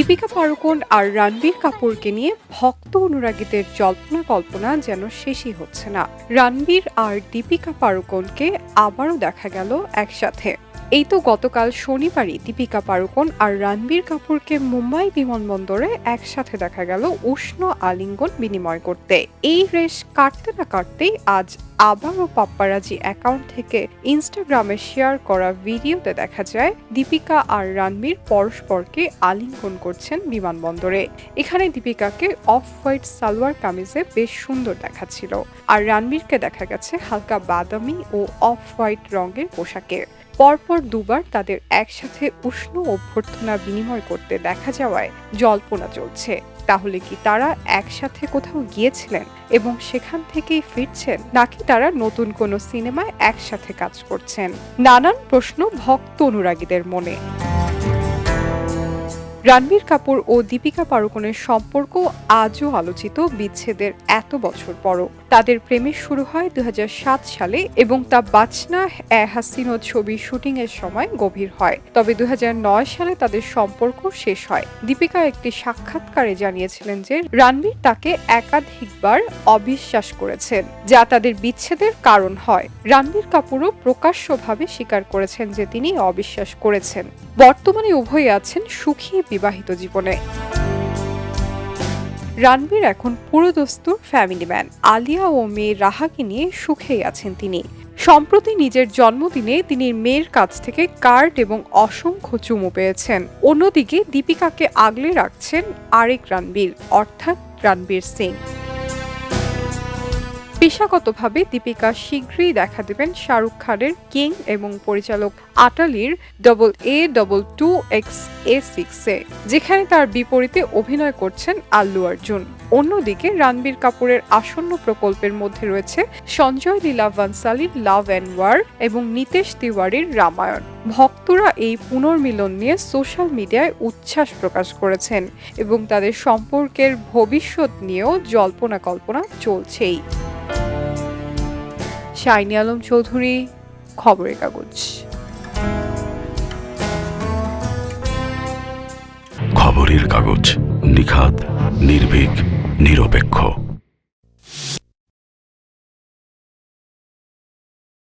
দীপিকা পাড়ুকোন আর রণবীর কাপুরকে নিয়ে ভক্ত অনুরাগীদের জল্পনা কল্পনা যেন শেষই হচ্ছে না। রণবীর আর দীপিকা পাড়ুকোনকে আবারও দেখা গেল একসাথে। এই তো গতকাল শনিবারই দীপিকা পাড়ুকোন আর রণবীর কাপুরকে মুম্বাই বিমানবন্দরে একসাথে দেখা গেল উষ্ণ আলিঙ্গন বিনিময় করতে। এই রেশ কাটতে না কাটতেই আজ আবারও পাপ্পারাজি অ্যাকাউন্ট থেকে ইনস্টাগ্রামে শেয়ার করা ভিডিওতে দেখা যায়, দীপিকা আর রণবীর পরস্পরকে আলিঙ্গন করছেন বিমানবন্দরে। এখানে দীপিকাকে অফ হোয়াইট সালোয়ার কামিজে বেশ সুন্দর দেখাচ্ছিল। আর রণবীরকে দেখা গেছে হালকা বাদামি ও অফ হোয়াইট রঙের পোশাকে। পরপর দুবার তাদের একসাথে উষ্ণ অভ্যর্থনা বিনিময় করতে দেখা যাওয়ায় জল্পনা চলছে। তাহলে কি তারা একসাথে কোথাও গিয়েছিলেন এবং সেখান থেকেই ফিরছেন, নাকি তারা নতুন কোনো সিনেমায় একসাথে কাজ করছেন? নানান প্রশ্ন ভক্ত অনুরাগীদের মনে। রণবীর কাপুর ও দীপিকা পাড়ুকোনের সম্পর্ক আজও আলোচিত বিচ্ছেদের এত বছর পরও। তাদের প্রেমের শুরু হয় দুই হাজার সাত সালে এবং তা বাচনা এ হাসিনো ছবির শুটিং এর সময় গভীর হয়। তবে দু হাজার নয় সালে তাদের সম্পর্ক শেষ হয়। দীপিকা একটি সাক্ষাৎকারে জানিয়েছিলেন যে রণবীর তাকে একাধিকবার অবিশ্বাস করেছেন, যা তাদের বিচ্ছেদের কারণ হয়। রণবীর কাপুরও প্রকাশ্যভাবে স্বীকার করেছেন যে তিনি অবিশ্বাস করেছেন। বর্তমানে উভয়ে আছেন সুখী বিবাহিত জীবনে। রানবীর এখন পুরোদস্তুর ফ্যামিলি ম্যান আলিয়া ও মেয়ে রাহাকে নিয়ে সুখেই আছেন তিনি। সম্প্রতি নিজের জন্মদিনে তিনি মেয়ের কাছ থেকে কার্ড এবং অসংখ্য চুমু পেয়েছেন। অন্যদিকে দীপিকাকে আগলে রাখছেন আরেক রানবীর, অর্থাৎ রানবীর সিং। পেশাগতভাবে দীপিকা শীঘ্রই দেখা দেবেন শাহরুখ খানের কিং এবং পরিচালক আটালির double A double two X A সিক্সে যেখানে তার বিপরীতে অভিনয় করছেন আল্লু অর্জুন। অন্যদিকে রণবীর কাপুরের আসন্ন প্রকল্পের মধ্যে রয়েছে সঞ্জয় লীলা ভানসালির লাভ অ্যান্ড ওয়ার এবং নিতেশ তিওয়ারির রামায়ণ। ভক্তরা এই পুনর্মিলন নিয়ে সোশ্যাল মিডিয়ায় উচ্ছ্বাস প্রকাশ করেছেন এবং তাদের সম্পর্কের ভবিষ্যৎ নিয়েও জল্পনা কল্পনা চলছেই। শাইনি আলম চৌধুরী খবরের কাগজ। খবরের কাগজ নিখাত নির্ভীক নিরপেক্ষ।